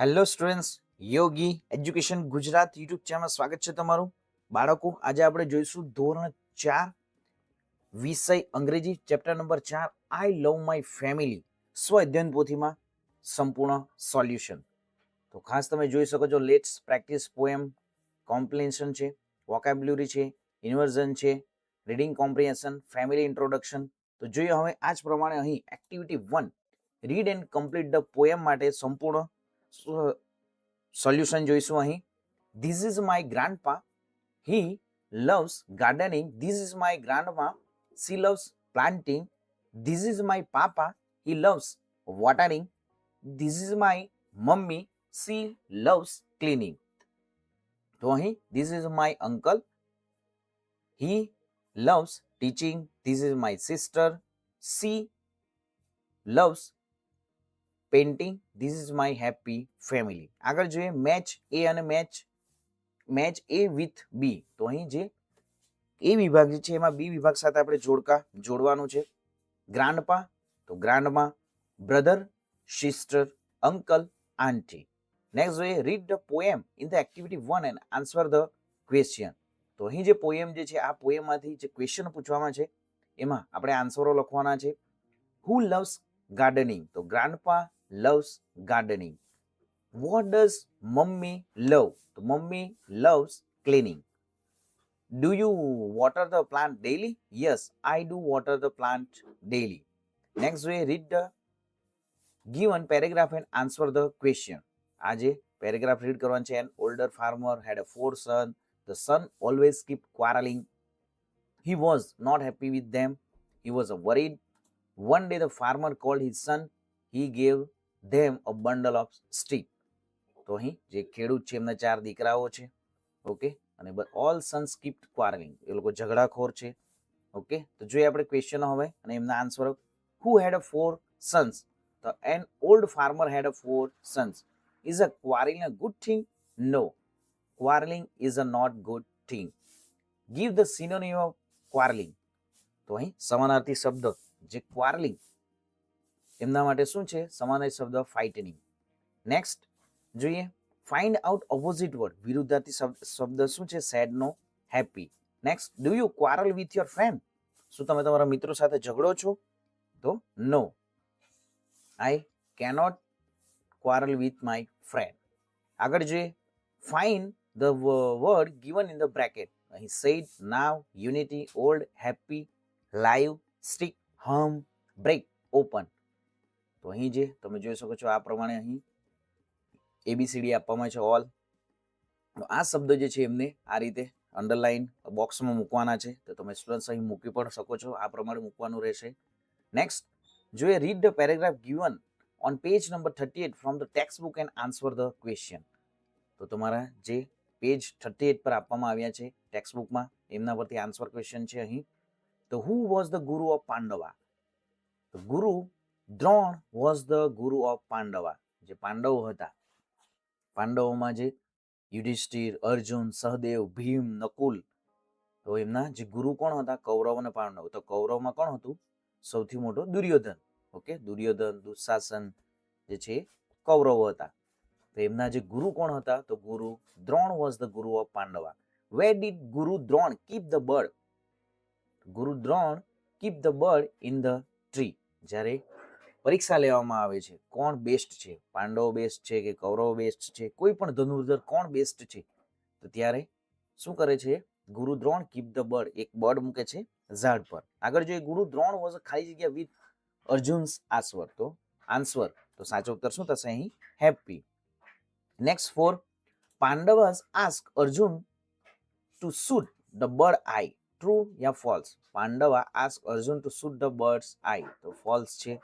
Hello students Yogi education Gujarat YouTube ચેનલમાં સ્વાગત છે તમારું બાળકો આજે આપણે જોઈશું ધોરણ ચાર વિષય અંગ્રેજી ચેપ્ટર નંબર ચાર આઈ લવ માય ફેમિલી સ્વ અધ્યયન પોથીમાં સંપૂર્ણ સોલ્યુશન તો ખાસ તમે જોઈ શકો છો લેટ્સ પ્રેક્ટિસ પોએમ કોમ્પ્લેન્શન છે વોકેબ્યુલરી છે ઇન્વર્ઝન છે રીડિંગ કોમ્પ્રિહેન્શન ફેમિલી ઇન્ટ્રોડક્શન તો જોઈએ હવે આ જ પ્રમાણે અહીં activity one read and complete the poem માટે સંપૂર્ણ સોલ્યુશન જોઈશું અહીં this is my grandpa he loves gardening. This is my grandma. She loves planting. This is my papa. He loves watering. This is my mummy. She loves cleaning. તો અહીં this is my uncle. He loves teaching. This is my sister. She loves painting this is my happy family આગળ જોઈએ match A અને match match A with B તો અહીં જે એ વિભાગ જે છે એમાં બી વિભાગ સાથે આપણે જોડકા જોડવાનું છે ગ્રાન્ડપા તો grandma brother sister uncle aunty next જોઈએ read the poem in the activity one and answer the question તો અહીં જે પોએમ જે છે આ પોએમમાંથી જે ક્વેશ્ચન પૂછવામાં છે એમાં આપણે આન્સરો લખવાના છે હુ લવ્સ ગાર્ડનિંગ તો grandpa loves gardening. What does mommy love? The mummy loves cleaning. Do you water the plant daily? Yes, I do water the plant daily. Next way, read the given paragraph and answer the question. Ajay, paragraph read karwanche, an older farmer had a four son. The son always kept quarreling. He was not happy with them. He was worried. One day the farmer called his son. He gave them a bundle of stick તો અહીં જે ખેડૂત છે એમના ચાર દીકરાઓ છે okay અને ઓલ સન્સ કીપ ક્વારલિંગ એ લોકો ઝઘડાખોર છે ઓકે તો જોઈએ આપણે ક્વેશ્ચનો હવે અને એમના answer who had a four sons તો an old farmer had a four sons is a quarrelling a good thing no quarrelling is a not good thing give the synonym of quarrelling તો અહીં સમાનાર્થી શબ્દ જે quarreling એમના માટે શું છે સમાનાર્થી શબ્દ ફાઇટનિંગ નેક્સ્ટ જોઈએ ફાઇન્ડ આઉટ ઓપોઝિટ વર્ડ વિરુદ્ધાર્થી શબ્દ શું છે sad no happy next do you quarrel with your friend શું તમે તમારા મિત્રો સાથે ઝઘડો છો તો no I cannot quarrel with my friend આગળ જોઈએ fine the word given in the bracket અહીં sad now unity old happy live stick hmm break open તો અહીં જે તમે જોઈ શકો છો આ પ્રમાણે અહીં એબીસીડી આપવામાં છે ઓલ આ શબ્દ જે છે એમને આ રીતે અંડરલાઇન બોક્સમાં મૂકવાના છે તો તમે સ્ટુડન્ટ્સ અહીં મૂકી પણ શકો છો આ પ્રમાણે મૂકવાનું રહેશે નેક્સ્ટ જો એ read the paragraph given on page number thirty eight from the text book and answer the question તો તમારા જે પેજ થર્ટી એટ પર આપવામાં આવ્યા છે ટેક્સ્ટ બુકમાં એમના પરથી આન્સર ક્વેશ્ચન છે અહીં તો who was the guru of Pandava guru Drona was the guru of Pandava જે પાંડવો હતા પાંડવોમાં જે યુધિષ્ઠિર અર્જુન સહદેવ ભીમ નકુલ તો એમના જે ગુરુ કોણ હતા કૌરવ અને પાંડવ તો કૌરવમાં કોણ હતું સૌથી મોટો દુર્યોધન ઓકે દુર્યોધન દુશાસન જે છે કૌરવો હતા તો એમના જે ગુરુ કોણ હતા તો guru Drona was the guru of Pandava way did guru Drona keep the bird guru Drona keep the bird in the tree જ્યારે પરીક્ષા લેવામાં આવે છે કોણ બેસ્ટ છે પાંડવ બેસ્ટ છે કે કૌરવ બેસ્ટ છે કોઈ પણ ધનુર્ધર કોણ બેસ્ટ છે તો ત્યારે શું કરે છે guru Drona keep the bird એક બર્ડ મૂકે છે ઝાડ પર આગળ જોઈએ ગુરુ દ્રોણ વોઝ ખાલી જગ્યા વિથ અર્જુન આસવર તો આન્સવર તો સાચો ઉત્તર શું થશે અહીં happy next four Pandavas ask Arjun to shoot the bird I true યા false Pandava ask Arjun to shoot the birds I તો ફોલ્સ છે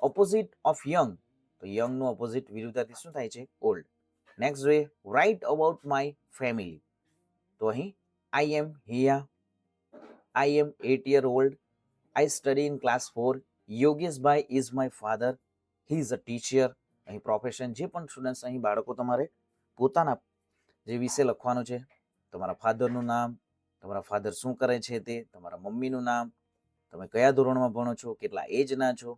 ઓપોઝિટ ઓફ યંગ તો યંગનું ઓપોઝિટ વિરુદ્ધાર્થી શું થાય છે ઓલ્ડ નેક્સ્ટ જોઈએ રાઇટ અબાઉટ માય ફેમિલી તો અહીં I am Hiya I am eight year old I study in class four યોગેશભાઈ is my father he is a teacher અહીં પ્રોફેશન જે પણ સ્ટુડન્ટ્સ અહીં બાળકો તમારે પોતાના જે વિશે લખવાનું છે તમારા ફાધરનું નામ તમારા ફાધર શું કરે છે તે તમારા મમ્મીનું નામ તમે કયા ધોરણમાં ભણો છો કેટલા એજના છો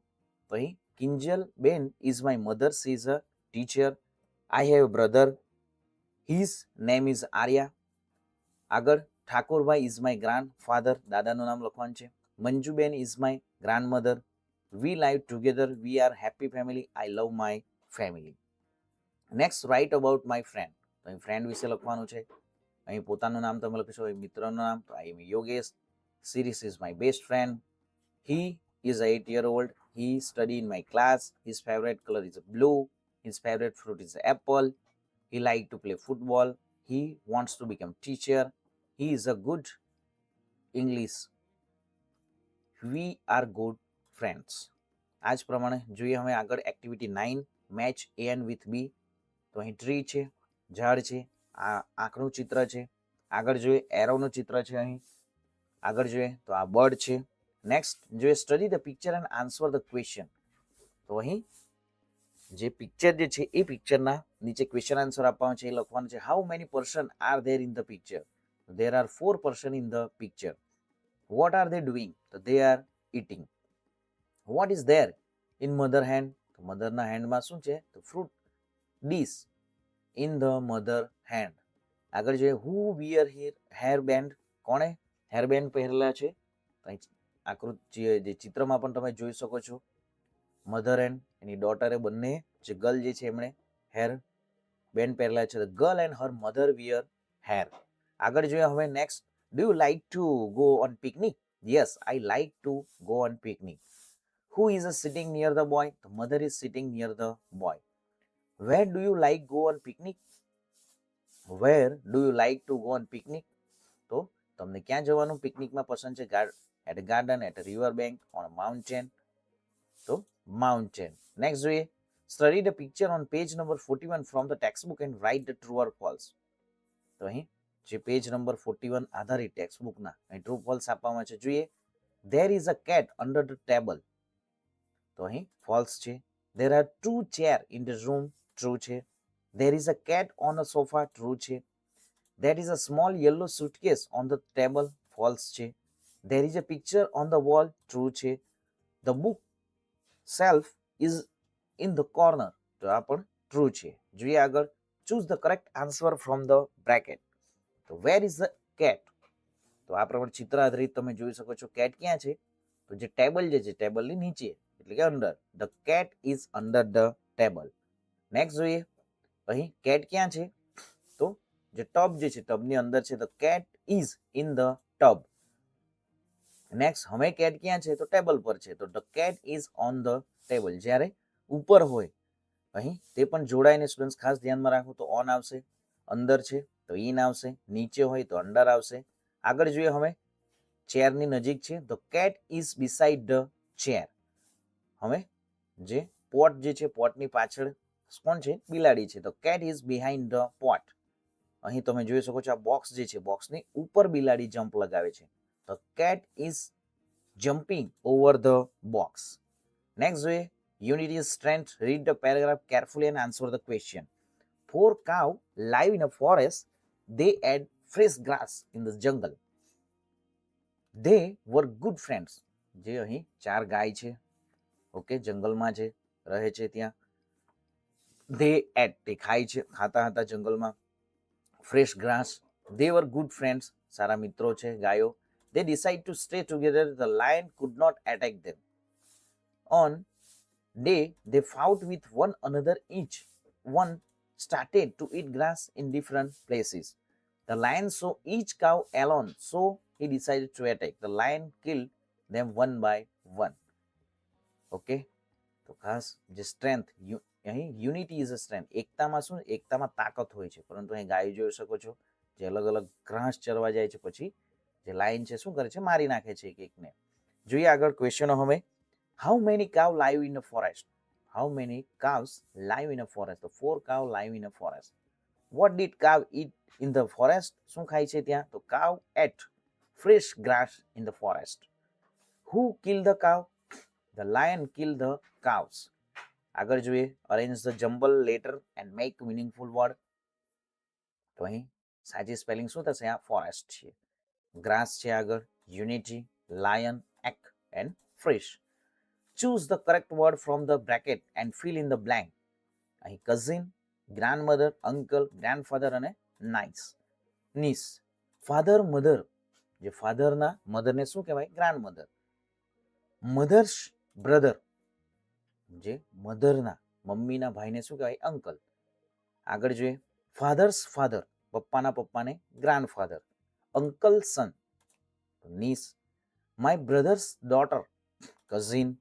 તો અહીં Kinjal ben is my mother she is a teacher I have brother his name is Arya આગળ ઠાકોરભાઈ ઇઝ માય ગ્રાન્ડ ફાધર દાદાનું નામ લખવાનું છે મંજુબેન is my grandmother we live together we are happy family I love my family next write about my friend તો અહીં friend વિશે લખવાનું છે અહીં પોતાનું નામ તમે લખી શકો મિત્રનું નામ તો I am Yogesh Sirish is my best friend he is 8 year old. He study in my class. His favorite color is blue. His favorite fruit is apple. He like to play football. He wants to become teacher. He is a good English. We are good friends. આજ પ્રમાણે જોઈએ હવે આગળ activity nine match A and with B તો અહીં tree છે ઝાડ છે આ આંખનું ચિત્ર છે આગળ જોઈએ એરોનું ચિત્ર છે અહીં આગળ જોઈએ તો આ બર્ડ છે નેક્સ્ટ જો એ study the picture and answer the question તો અહીં જે પિક્ચર જે છે એ પિક્ચરના નીચે ક્વેશ્ચન આન્સર આપવાનો છે એ લખવાનું છે how many person are there in the picture there are four person in the picture what are they doing તો they are eating what is there in mother hand તો મધરના હેન્ડમાં શું છે તો fruit dish in the mother hand આગળ જોઈએ who wear here hair band કોણે હેર બેન્ડ પહેરેલા છે આકૃતિ જે ચિત્રમાં પણ તમે જોઈ શકો છો મધર એન્ડ એની ડોટરે બંને જે ગર્લ જે છે એમણે હેર બેન પહેરેલા છે girl and her mother wear hair આગળ જોઈએ હવે next do you like to go on picnic yes I like to go on picnic who is a sitting near the boy the mother is sitting near the boy where do you like go on picnic where do you like to go on picnic તો તમને ક્યાં જવાનું પિકનિકમાં પસંદ છે at garden at a river bank on mountain તો mountain next જોઈએ study the picture on page number forty one from the textbook and write the true false તો અહીં જે પેજ નંબર ફોર્ટી વન આધારિત ટેક્સ્ટબુકના અહીં ટ્રુ ફોલ્સ આપવામાં છે જોઈએ there is a cat under the table તો અહીં ફોલ્સ છે there are two chair in the room true છે there is a cat on a sofa true છે There is a small yellow suitcase on the table. False છે. There is a picture on the wall. True છે. The book shelf is in the corner. તો આ પણ true છે. જોઈએ આગળ choose the correct answer from the bracket. તો where is the cat? તો આ પ્રમાણે ચિત્ર આધારિત તમે જોઈ શકો છો કેટ ક્યાં છે તો જે ટેબલ જે છે ટેબલની નીચે એટલે કે under the cat is under the table next જોઈએ અહીં કેટ ક્યાં છે જે ટબ જે છે ટબની અંદર છે the cat is in the tub next હવે કેટ ક્યાં છે તો ટેબલ પર છે તો the cat is on the table જ્યારે ઉપર હોય અહીં તે પણ જોડાઈને સ્ટુડન્ટ્સ ખાસ ધ્યાનમાં રાખો તો ઓન આવશે અંદર છે તો ઇન આવશે નીચે હોય તો અંડર આવશે આગળ જોઈએ હવે ચેરની નજીક છે the cat is beside the chair હવે જે પોટ જે છે પોટની પાછળ કોણ છે બિલાડી છે તો cat is behind the pot અહીં તમે જોઈ શકો છો આ બોક્સ જે છે બોક્સની ઉપર બિલાડી જમ્પ લગાવે છે the cat is jumping over the box next જોઈએ unity strength read the paragraph carefully and answer the question four cow live in a forest they ate fresh grass in the jungle they var good friends જે અહીં ચાર ગાય છે okay જંગલમાં છે રહે છે ત્યાં દે એટ તે ખાય છે ખાતા હતા જંગલમાં fresh grass. They were good friends. Sara, mitroche, gayo. They decide to stay together. The lion could not attack them. On day, they fought with one another each. One started to eat grass in different places. The lion saw each cow alone, so he decided to attack. The lion killed them one by one. Okay? તો the strength strength અહીં unity is a strength એકતામાં શું એકતામાં તાકાત હોય છે પરંતુ અહીં ગાયો જોઈ શકો છો જે અલગ અલગ ગ્રાસ ચરવા જાય છે પછી જે લાઈન છે શું કરે છે મારી નાખે છે એક એકને જોઈએ આગળ ક્વેશ્ચનો હવે how many cow live in a forest how many cows live in a forest તો four cow live in a forest what did cow eat in the forest શું ખાય છે ત્યાં તો cow ate fresh grass in the forest who kill the cow the lion kill the cows આગળ જોઈએ arrange the jumble letter and make meaningful word તો અહીં સાચી સ્પેલિંગ શું થશે આ ફોરેસ્ટ છે ગ્રાસ છે આગળ યુનિટી લાયન એક and fresh choose the correct word from the bracket and fill in the blank અહીં cousin grandmother uncle grandfather અને નાઇસ નીસ ફાધર મધર જે ફાધરના મધરને શું કહેવાય ગ્રાન્ડ મધર મધર્સ બ્રધર જે મધરના મમ્મીના ભાઈને શું કહેવાય અંકલ આગળ જોઈએ ફાધર્સ ફાધર પપ્પાના પપ્પાને grandfather uncle son niece my brother's daughter cousin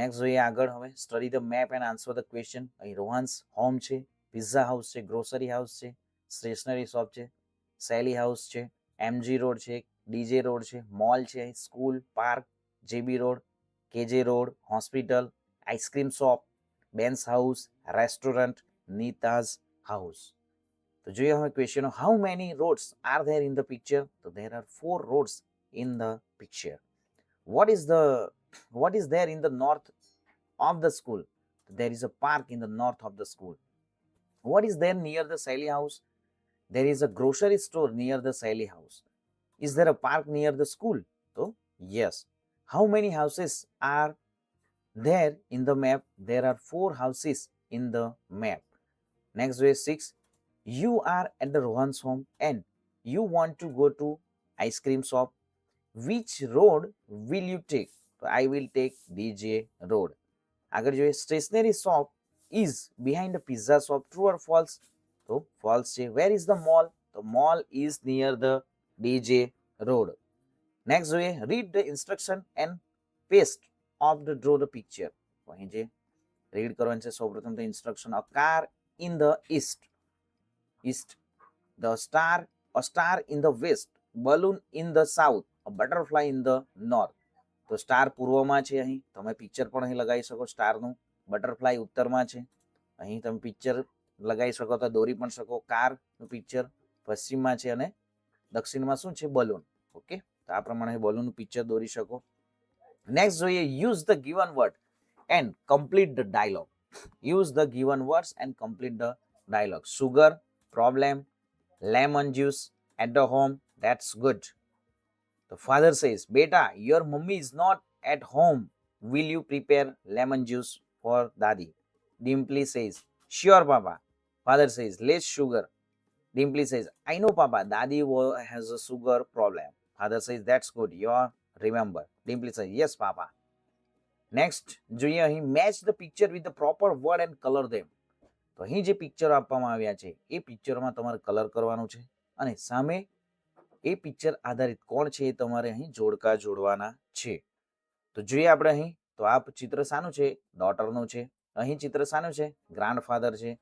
next જોઈએ આગળ હવે study the map and answer the question અહીં રોહાન્સ હોમ છે પિઝા હાઉસ છે ગ્રોસરી હાઉસ છે સ્ટેશનરી શોપ છે સેલી હાઉસ છે એમજી રોડ છે ડીજે રોડ છે મોલ છે school park JB road KJ road hospital ice cream shop, Ben's house, restaurant, Nita's house. So, you have a question of how many roads are there in the picture? So, there are four roads in the picture. What is the what is there in the north of the school? There is a park in the north of the school. What is there near the Sally house? There is a grocery store near the Sally house. Is there a park near the school? So, yes. How many houses are there in the map there are four houses in the map next way six you are at the rohan's home and you want to go to ice cream shop which road will you take i will take dj road agar jo stationery shop is behind the pizza shop true or false so false che. where is the mall the mall is near the dj road next way read the instruction and paste of the draw the picture તો અહીં જે read કરવાનું છે સૌપ્રથમ તો instruction a car in the east east the star a star in the west balloon in the south a butterfly in the north તો star પૂર્વમાં છે અહીં તમે પિક્ચર પણ અહીં લગાવી શકો સ્ટારનું બટરફ્લાય ઉત્તરમાં છે અહીં તમે પિક્ચર લગાવી શકો તો દોરી પણ શકો કારનું પિક્ચર પશ્ચિમમાં છે અને દક્ષિણમાં શું છે બલૂન ઓકે તો આ પ્રમાણે બલૂનનું પિક્ચર દોરી શકો Next, we use the given word and complete the dialogue. Use the given words and complete the dialogue. Sugar, problem, lemon juice at the home, that's good. The father says, Beta, your mummy is not at home. Will you prepare lemon juice for daddy? Dimply says, Sure, Papa. Father says, Less sugar. Dimply says, I know, Papa, daddy has a sugar problem. Father says, That's good. Your remember ડિમ્પલી sir yes papa next જોઈએ અહીં match the picture with the proper word and colour them તો અહીં જે picture આપવામાં આવ્યા છે એ પિક્ચરમાં તમારે કલર કરવાનું છે અને સામે એ પિક્ચર આધારિત કોણ છે એ તમારે અહીં જોડકા જોડવાના છે તો જોઈએ આપણે અહીં તો આ ચિત્ર શાનું છે ડોટરનું છે અહીં ચિત્ર શાનું છે ગ્રાન્ડ ફાધર છે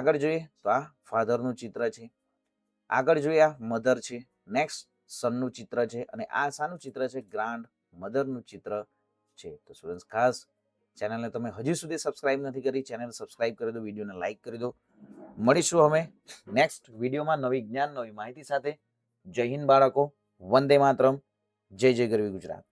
આગળ જોઈએ તો આ ફાધરનું ચિત્ર છે આગળ જોઈએ આ મધર છે નેક્સ્ટ સનનું ચિત્ર છે અને આ શાનું ચિત્ર છે ગ્રાન્ડ મધરનું ચિત્ર છે તો સ્ટુડન્ટ્સ ખાસ ચેનલને તમે હજી સુધી સબસ્ક્રાઇબ નથી કરી ચેનલ સબસ્ક્રાઇબ કરી દો વિડીયોને લાઇક કરી દો મળીશું અમે નેક્સ્ટ વિડીયોમાં નવી જ્ઞાન નવી માહિતી સાથે જય હિન્દ બાળકો વંદે માતરમ જય જય ગરવી ગુજરાત